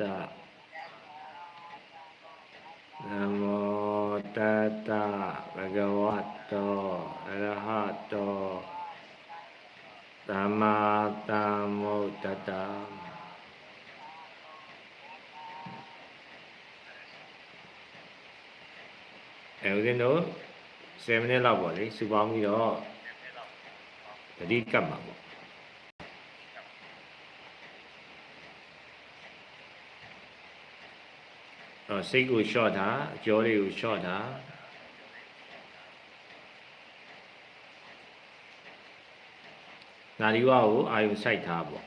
တနမောတတဘဂဝတောအရဟတောသမ္မာသမ္ဗုဒ္ဓတ္တအဲဦးဇင်းတို့7မိနစ်လောက်ပေါ့လေစူပေါင်းပြီးတော့တတိကပ်မှာပေါ့ စိတ်ကိုလျှော့တာအကျော်တွေကိုလျှော့တာနာရီဝါကိုအာယုစိုက်ထားပေါ့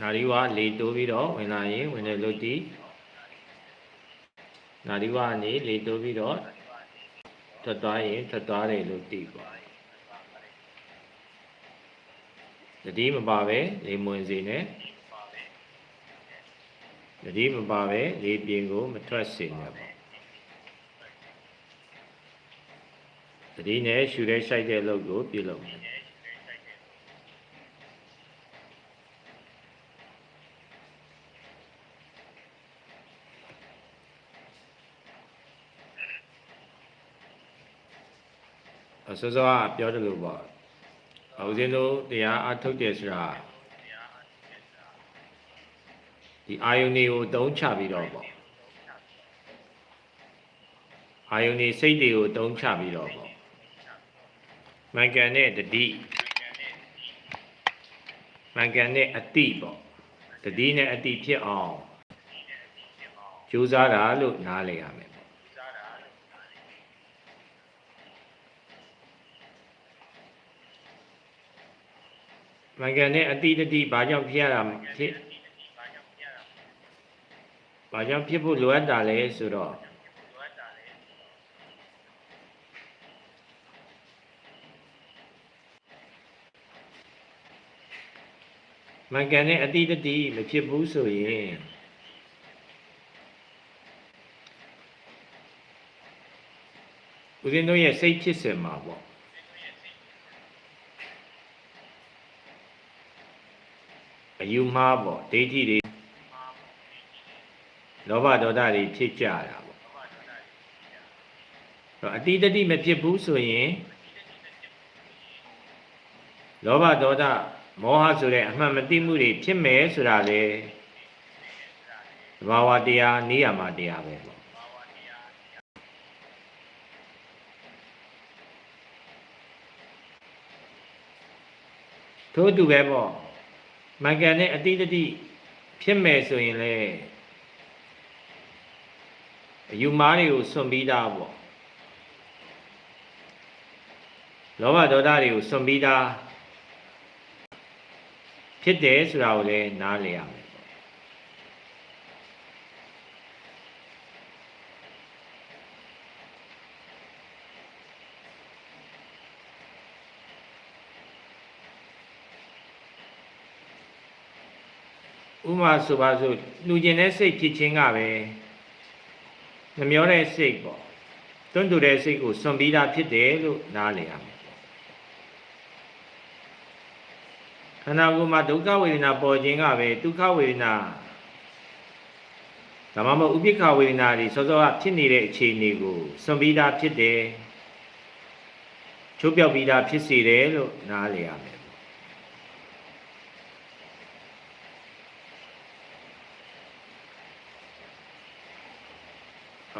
နာရီဝါလေတိုးပြီးတော့ဝင်လာရင်ဝင်တဲ့လုတ်တီနာရီဝါကနေလေတိုးပြီးတော့ထွက်သွားရင်ထွက်သွားတယ်လို့သိပေါ့တတိမပါပဲလေမဝင်စေနဲ့ တတိမပါပဲလေပြင်ကိုမထွက်စေနဲ့ပေါ့တတိနဲ့ရှူတဲ့ရှိုက်တဲ့လုပ်ကိုပြုလုပ်မယ်အစောစောကပြောတယ်လို့ပေါ့ဦးဇင်းတို့တရားအထုတ်တယ်ဆိုတာ ဒီအာယုန်တွေကိုတုံးချပြီးတော့ပေါ့အာယုန်တွေစိတ်တွေကိုတုံးချပြီးတော့ပေါ့မင်္ဂန်နဲ့တတိမင်္ဂန်နဲ့အတိပေါ့တတိနဲ့အတိဖြစ်အောင်ကြိုးစားတာလို့နားလည်ရမယ်ပေါ့မင်္ဂန်နဲ့အတိတတိဘာကြောင့်ဖြစ်ရတာဖြစ် ဘာကြောင့်ဖြစ်ဖို့လိုအပ်တာလဲဆိုတော့မင်္ဂန်နဲ့အတိတတိမဖြစ်ဘူးဆိုရင်ဦးဇင်းတို့ရဲ့စိတ်ဖြစ်စင်မှာပေါ့အယူမှားပေါ့ဒိဋ္ဌိတွေ လောဘဒေါသတွေဖြစ်ကြတာပေါ့တော့အတိတတိမဖြစ်ဘူးဆိုရင်လောဘဒေါသမောဟဆိုတဲ့အမှန်မသိမှုတွေဖြစ်မယ်ဆိုတာလေသဘာဝတရားနေရမှာတရားပဲပေါ့ထို့တူပဲပေါ့မင်္ဂန်နဲ့အတိတတိဖြစ်မယ်ဆိုရင်လေ အယူမားတွေကိုစွန့်ပြီးသားပေါ့လောဘဒေါသတွေကိုစွန့်ပြီးသားဖြစ်တယ်ဆိုတာကိုလည်းနားလည်ရမယ်ပေါ့ဥမာဆိုပါစို့လူကျင်တဲ့စိတ်ဖြစ်ခြင်းကပဲ မမျောတဲ့စိတ်ပေါ့တွန့်တူတဲ့စိတ်ကိုစွန့်ပြီးသားဖြစ်တယ်လို့နားလည်ရမယ်ခန္ဓာကိုယ်မှာဒုက္ခဝေဒနာပေါ်ခြင်းကပဲဒုက္ခဝေဒနာဒါမှမဟုတ်ဥပိ္ပခဝေဒနာတွေစောစောကဖြစ်နေတဲ့အခြေအနေကိုစွန့်ပြီးသားဖြစ်တယ်ချိုးပြောက်ပြီးသားဖြစ်စေတယ်လို့နားလည်ရမယ်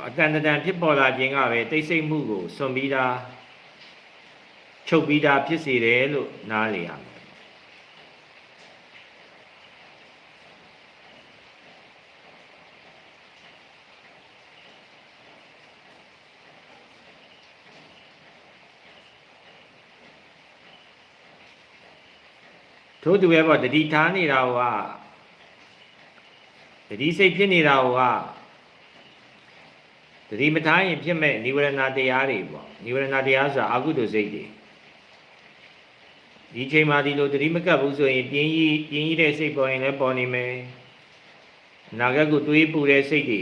အတန်တန်ဖြစ်ပေါ်လာခြင်းကပဲတိတ်ဆိတ်မှုကိုစွန့်ပြီးသားချုပ်ပြီးသားဖြစ်စေတယ်လို့နားလည်ရမယ်ထို့သူပဲပေါ့တတိထားနေတာကတတိစိတ်ဖြစ်နေတာက တတိမထားရင်ဖြစ်မဲ့និဝရဏတရားတွေပေါ့និဝရဏတရားဆိုတာအကုသိုလ်စိတ်တွေဒီချိန်မှာဒီလိုတတိမကပ်ဘူးဆိုရင်ပြင်းကြီးပြင်းကြီးတဲ့စိတ်ပေါ်ရင်လည်းပေါ်နေမယ်အနာဂတ်ကိုတွေးပူတဲ့စိတ်တွေ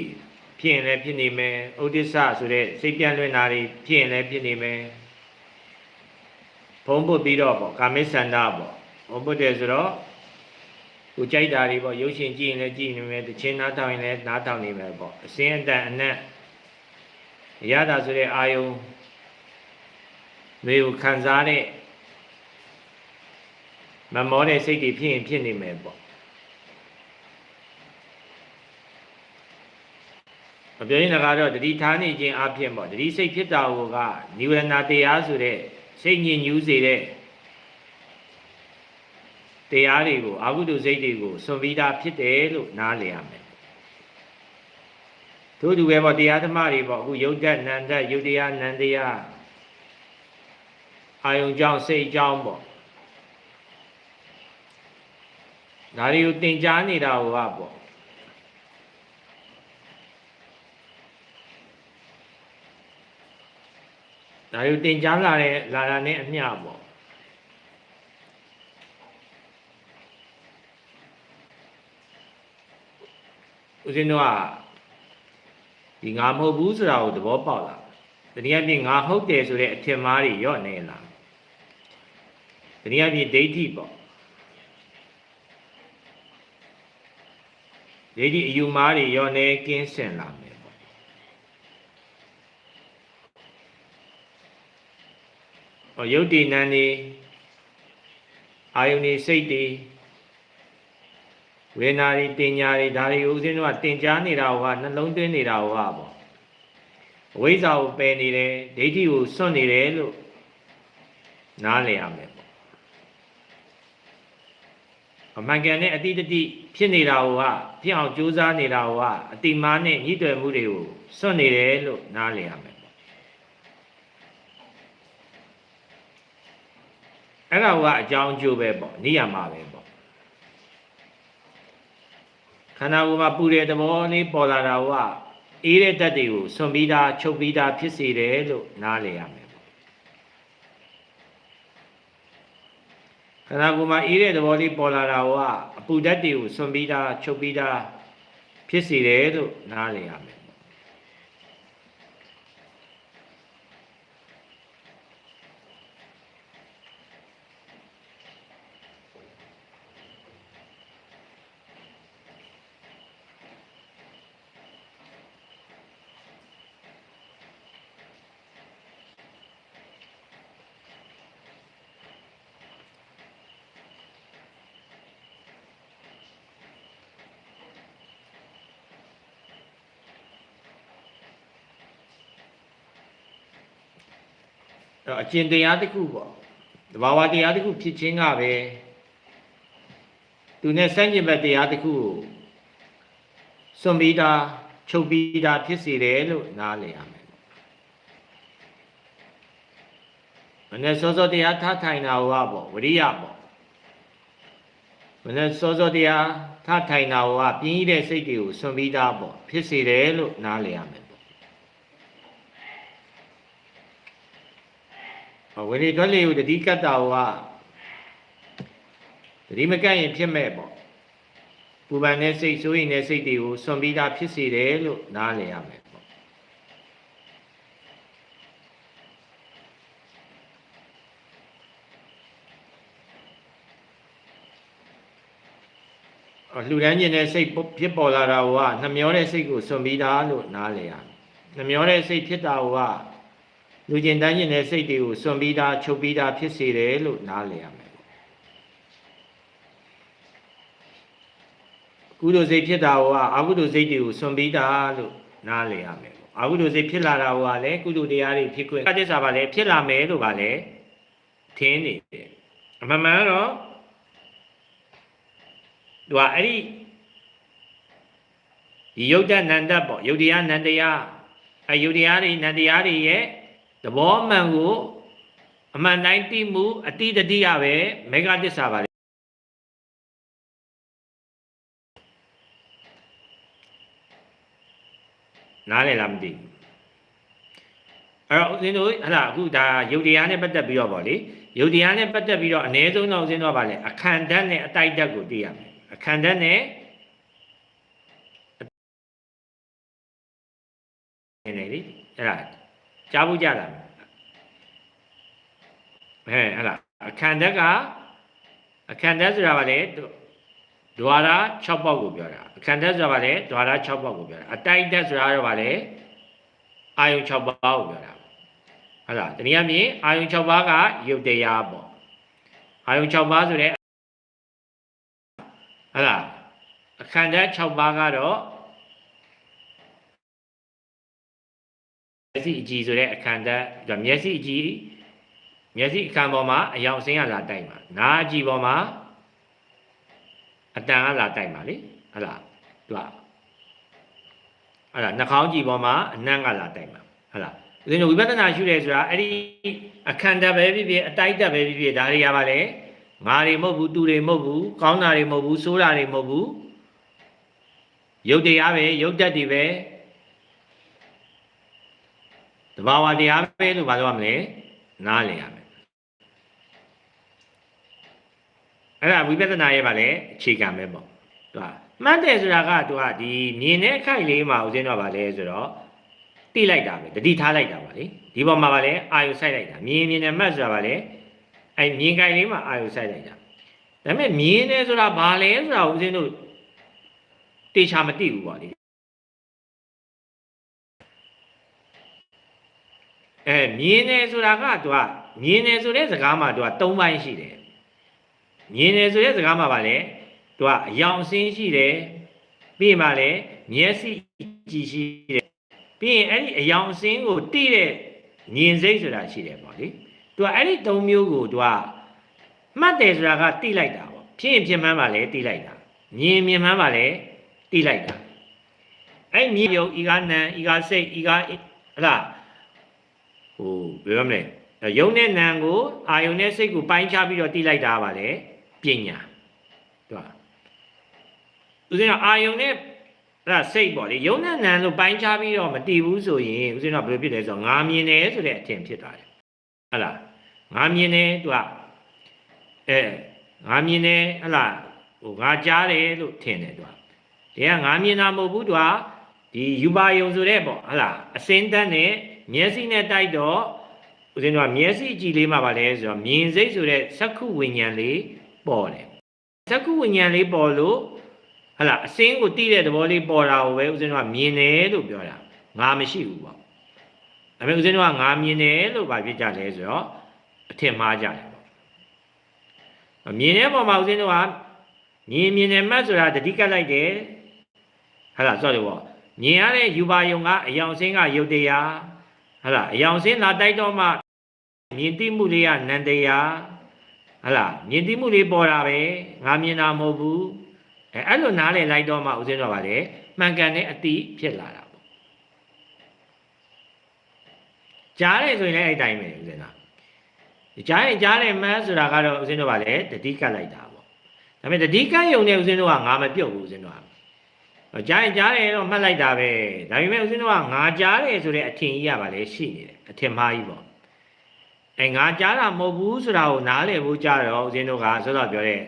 ဖြစ်ရင်လည်းဖြစ်နေမယ်ဥဒိစ္စဆိုတဲ့စိတ်ပြန့်လွင့်တာတွေဖြစ်ရင်လည်းဖြစ်နေမယ်ဖုံးပုတ်ပြီးတော့ပေါ့ကာမိဆန္ဒပေါ့ဘုံပုတ်တယ်ဆိုတော့ကိုကြိုက်တာတွေပေါ့ရုပ်ရှင်ကြည့်ရင်လည်းကြည့်နေမယ်တခြင်းနားထောင်ရင်လည်းနားထောင်နေမယ်ပေါ့အစင်းအတန်အနက် ရတာဆိုတဲ့အာယုံတွေကိုခံစားတဲ့မမောတဲ့စိတ်တွေဖြစ်ရင်ဖြစ်နေမယ်ပေါ့မပြောရင်ကတော့တတိထားနေခြင်းအဖြစ်ပေါ့တတိစိတ်ဖြစ်တာကိုကနိဝရဏတရားဆိုတဲ့စိတ်ညစ်ညူးစေတဲ့တရားတွေကိုအာဟုတုစိတ်တွေကိုစွန့်ပြီးသားဖြစ်တယ်လို့နားလည်ရမယ် တို့တူပဲပေါ့တရားဓမ္မတွေပေါ့အခုယုတ်တက်နန္တက်ယုတ်တရားနန္တရားအာယုံကြောင့်စိတ်ကြောင့်ပေါ့ဒါတွေကိုသင်ကြားနေတာဟောပေါ့ဒါတွေကိုသင်ကြားလာတဲ့လာတာနဲ့အမျှပေါ့ဦးဇင်းတို့က ဒီငါမဟုတ်ဘူးဆိုတာကိုသဘောပေါက်လာတနည်းအားဖြင့်ငါဟုတ်တယ်ဆိုတဲ့အထင်မှားတွေရော့နေလာတနည်းအားဖြင့်ဒိဋ္ဌိပေါ့ဒိဋ္ဌိအယူမှားတွေရော့နေကင်းစင်လာမယ်ပေါ့ဟောယုတ်တိနံနေအာယုန်နေစိတ်တွေ ဝေနာတွေတင်ညာတွေဒါတွေဦးဇင်းတို့ကတင်ကြားနေတာဟောကနှလုံးသွင်းနေတာဟောကပေါ့အဝိဇ္ဇာကိုပယ်နေတယ်ဒိဋ္ဌိကိုစွန့်နေတယ်လို့နားလည်ရမယ်ပေါ့အမှန်ကန်တဲ့အတိတတိဖြစ်နေတာဟောကဖြစ်အောင်ကြိုးစားနေတာဟောကအတိမားနဲ့ညှိတွယ်မှုတွေကိုစွန့်နေတယ်လို့နားလည်ရမယ်ပေါ့အဲ့ဒါကအကြောင်းအကျိုးပဲပေါ့နေရမှာပဲပေါ့ခ န္ဓာကိုယ်မှာပူတဲ့သဘောလေးပေါ်လာတာကအေးတဲ့ဓာတ်တွေကိုဆွန်ပြီးသားချုပ်ပြီးသားဖြစ်စေတယ်လို့နားလည်ရမယ်ပေါ့ခန္ဓာကိုယ်မှာအေးတဲ့သဘောလေးပေါ်လာတာကအပူဓာတ်တွေကိုဆွန်ပြီးသားချုပ်ပြီးသားဖြစ်စေတယ်လို့နားလည်ရမယ်ပေါ့အဲ့ တော့အကျင့်တရားတစ်ခုပေါ့တဘာဝတရားတစ်ခုဖြစ်ခြင်းကပဲသူနဲ့စန့်ကျင်ဘက်တရားတစ်ခုကိုစွန့်ပြီးသားချုပ်ပြီးသားဖြစ်စေတယ်လို့နားလည်ရမယ်မနေ့စောစောတရားထားထိုင်တာဟောပေါ့ဝရိယပေါ့မနေ့စောစောတရားထားထိုင်တာဟောပြင်းကြီးတဲ့စိတ်တွေကိုစွန့်ပြီးသားပေါ့ဖြစ်စေတယ်လို့နားလည်ရမယ်ပေါ့ ဝိရိထွက်လေကိုတတိကတ္တာဟောတတိမကန့်ရင်ဖြစ်မဲ့ပေါ့ပူပန်တဲ့စိတ်ဆိုရင်တဲ့စိတ်တွေကိုစွန့်ပြီးသားဖြစ်စေတယ်လို့နားလည်ရမယ်ပေါ့အလှူဒန်းခြင်းတဲ့စိတ်ဖြစ်ပေါ်လာတာကနှမျောတဲ့စိတ်ကိုစွန့်ပြီးသားလို့နားလည်ရမယ်နှမျောတဲ့စိတ်ဖြစ်တာက လူကျင်တန်းကျင်တဲ့စိတ်တွေကိုစွန့်ပြီးသားချုပ်ပြီးသားဖြစ်စေတယ်လို့နားလည်ရမယ်ကုသိုလ်စိတ်ဖြစ်တာကအကုသိုလ်စိတ်တွေကိုစွန့်ပြီးသားလို့နားလည်ရမယ်ပေါ့အကုသိုလ်စိတ်ဖြစ်လာတာကလည်းကုသိုလ်တရားတွေဖြစ်ခွင့်အတ္တစာပါလေဖြစ်လာမယ်လို့ပါလေထင်းနေတယ်အမှန်မှန်တော့သူကအဲ့ဒီဒီယုတ်တနန္တပေါ့ယုတ်တရားနန္တရားအဲယုတ်တရားတွေနန္တရားတွေရဲ့ သဘောမှန်ကိုအမှန်တိုင်းသိမှုအတိတတိယပဲမေဃတစ္ဆာပါလေနားလည်လားမသိဘူးအဲ့တော့ဦးဇင်းတို့ဟလာအခုဒါယုတ်တရားနဲ့ပတ်သက်ပြီးတော့ဗောလေယုတ်တရားနဲ့ပတ်သက်ပြီးတော့အ ਨੇ ဆုံးတော့ဦးဇင်းတို့ကဗာလေအခန္ဓာနဲ့အတိုက်ဓာတ်ကိုသိရမယ်အခန္ဓာနဲ့နေနေလေအဲ့ဒါ ကြားဖို့ကြတာဟဲ့ဟဲ့လားအခန္ဓာကအခန္ဓာဆိုတာဗာလေဒွါရ6ပေါက်ကိုပြောတာအခန္ဓာဆိုတာဗာလဲဒွါရ6ပေါက်ကိုပြောတာအတိုက်တက်ဆိုတာတော့ဗာလဲအာယုံ6ပါးကိုပြောတာဟုတ်လားတနည်းအားဖြင့်အာယုံ6ပါးကယုတ်တရားပေါ့အာယုံ6ပါးဆိုတဲ့ဟုတ်လားအခန္ဓာ6ပါးကတော့ မျက်စိအကြည့်ဆိုတဲ့အခန္ဓာဒါမျက်စိအကြည့်မျက်စိအခန်းပေါ်မှာအယောင်အစင်းကလာတိုက်မှာနားအကြည့်ပေါ်မှာအတန်ကလာတိုက်မှာလေဟုတ်လားသူကဟုတ်လားနှာခေါင်းကြည့်ပေါ်မှာအနံ့ကလာတိုက်မှာဟုတ်လားဦးဇင်းတို့ဝိပဿနာရှုရဲဆိုတာအဲ့ဒီအခန္ဓာပဲဖြစ်ဖြစ်အတိုက်တက်ပဲဖြစ်ဖြစ်ဒါတွေရပါလေငါတွေမဟုတ်ဘူးသူတွေမဟုတ်ဘူးကောင်းတာတွေမဟုတ်ဘူးဆိုးတာတွေမဟုတ်ဘူးရုပ်တရားပဲရုပ်တက်တွေပဲတ ဘာဝတရားပဲလို့ပြောရမလဲနားလည်ရမယ်အဲ့ဒါဝိပဿနာရဲ့ဗာလေအခြေခံပဲပေါ့သူကမှတ်တယ်ဆိုတာကသူကဒီမြင်တဲ့အခိုက်လေးမှာဦးဇင်းတော့ဗာလဲဆိုတော့တိလိုက်တာပဲတတိထားလိုက်တာပါလေဒီပေါ်မှာဗာလဲအာယုစိုက်လိုက်တာမြင်မြင်နဲ့မှတ်ဆိုတာဗာလဲအဲ့မြင်ခိုက်လေးမှာအာယုစိုက်လိုက်တာဒါပေမဲ့မြင်တယ်ဆိုတာဘာလဲဆိုတာဦးဇင်းတို့တေချာမသိဘူးပါလေ အဲမြင်တယ်ဆိုတာကသူကမြင်တယ်ဆိုတဲ့စကားမှာသူက၃ပိုင်းရှိတယ်မြင်တယ်ဆိုတဲ့စကားမှာဗာလဲသူကအယောင်အစင်းရှိတယ်ပြီးမှလည်းမျက်စိကြည့်ရှိတယ်ပြီးရင်အဲ့ဒီအယောင်အစင်းကိုတိတဲ့မြင်စိတ်ဆိုတာရှိတယ်ပေါ့လေသူကအဲ့ဒီ၃မျိုးကိုသူကမှတ်တယ်ဆိုတာကတိလိုက်တာပေါ့ဖြစ်ရင်ဖြစ်မှန်းပါလေတိလိုက်တာမြင်မြင်မှန်းပါလေတိလိုက်တာအဲ့မြင်ယုံဤကနံဤကစိတ်ဤကဟလား ဟိုဘယ်လိုမလဲယုံနဲ့နံကိုအာယုံနဲ့စိတ်ကိုပိုင်းခြားပြီးတော့တိလိုက်တာပါလေပညာသူကဦးဇင်းကအာယုံနဲ့အဲ့ဒါစိတ်ပေါ့လေယုံနဲ့နံလို့ပိုင်းခြားပြီးတော့မတည်ဘူးဆိုရင်ဦးဇင်းကဘယ်လိုဖြစ်လဲဆိုတော့ငါမြင်တယ်ဆိုတဲ့အထင်ဖြစ်သွားတယ်ဟုတ်လားငါမြင်တယ်သူကအဲငါမြင်တယ်ဟတ်လားဟိုငါကြားတယ်လို့ထင်တယ်သူကဒီကငါမြင်တာမဟုတ်ဘူးသူကဒီယူပါယုံဆိုတဲ့ပေါ့ဟတ်လားအစင်းတန်းနဲ့ မျက်စိနဲ့တိုက်တော့ဦးဇင်းတို့ကမျက်စိကြည့်လေးမှာပါလဲဆိုတော့မြင်စိတ်ဆိုတဲ့သက္ခုဝိညာဉ်လေးပေါ်တယ်သက္ခုဝိညာဉ်လေးပေါ်လို့ဟလာအစင်းကိုတိတဲ့သဘောလေးပေါ်တာကိုပဲဦးဇင်းတို့ကမြင်တယ်လို့ပြောတာငါမရှိဘူးပေါ့ဒါပေမဲ့ဦးဇင်းတို့ကငါမြင်တယ်လို့ဗာဖြစ်ကြတယ်ဆိုတော့အထင်မှားကြတယ်ပေါ့မြင်တဲ့ပုံမှာဦးဇင်းတို့ကမြင်မြင်တယ်မှတ်ဆိုတာတတိကတ်လိုက်တယ်ဟလာဆိုတယ်ပေါ့မြင်ရတဲ့ယူပါယုံကအယောင်စင်းကယုတ်တရား ဟလာအယောင်စင်းလာတိုက်တော့မှမြင်သိမှုလေးကနန္တရားဟလာမြင်သိမှုလေးပေါ်တာပဲငါမြင်တာမဟုတ်ဘူးအဲအဲ့လိုနားလည်လိုက်တော့မှဦးဇင်းတော်ပါလေမှန်ကန်တဲ့အတိဖြစ်လာတာပေါ့ကြားတယ်ဆိုရင်လည်းအဲ့တိုင်းပဲဦးဇင်းတော်ကြားရင်ကြားတယ်မှန်းဆိုတာကတော့ဦးဇင်းတော်ပါလေတတိကတ်လိုက်တာပေါ့ဒါပေမဲ့တတိကတ်ယုံနဲ့ဦးဇင်းတော်ကငါမပြုတ်ဘူးဦးဇင်းတော်က ကြားရင်ကြားတယ်တော့မှတ်လိုက်တာပဲဒါပေမဲ့ဦးဇင်းတော်ကငါကြားတယ်ဆိုတဲ့အထင်ကြီးရပါလေရှိနေတယ်အထင်မှားကြီးပေါ့အဲငါကြားတာမဟုတ်ဘူးဆိုတာကိုနားလည်ဖို့ကြားတော့ဦးဇင်းတို့ကဆိုတော့ပြောတဲ့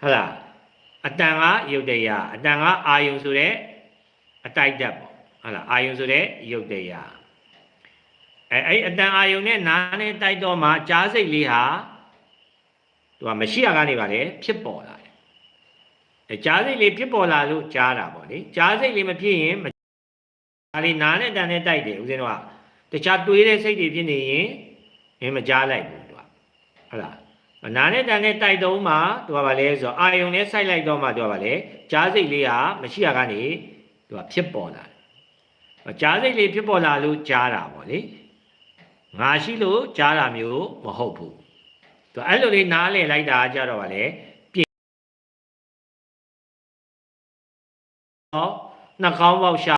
ဟုတ်လားအတန်ကယုတ်တရားအတန်ကအာယုံဆိုတဲ့အတိုက်တက်ပေါ့ဟုတ်လားအာယုံဆိုတဲ့ယုတ်တရားအဲအဲ့အတန်အာယုံနဲ့နားနဲ့တိုက်တော့မှကြားစိတ်လေးဟာသူကမရှိရကနေပါလေဖြစ်ပေါ်လာတယ်အဲ ကြားစိတ်လေးဖြစ်ပေါ်လာလို့ကြားတာပေါ့လေကြားစိတ်လေးမဖြစ်ရင်ဒါလေးနားနဲ့တန်နဲ့တိုက်တယ်ဦးဇင်းတို့ကတခြားတွေးတဲ့စိတ်တွေဖြစ်နေရင်မင်းမကြားလိုက်ဘူးသူကဟုတ်လားနာနဲ့တန်နဲ့တိုက်တုံးမှသူကဗာလဲဆိုတော့အာယုံနဲ့စိုက်လိုက်တော့မှသူကဗာလဲကြားစိတ်လေးဟာမရှိရကနေသူကဖြစ်ပေါ်လာတယ်ကြားစိတ်လေးဖြစ်ပေါ်လာလို့ကြားတာပေါ့လေငါရှိလို့ကြားတာမျိုးမဟုတ်ဘူးသူအဲ့လိုလေးနားလည်လိုက်တာကြတော့ဗာလဲ နှာခေါင်းပေါက်ရှာ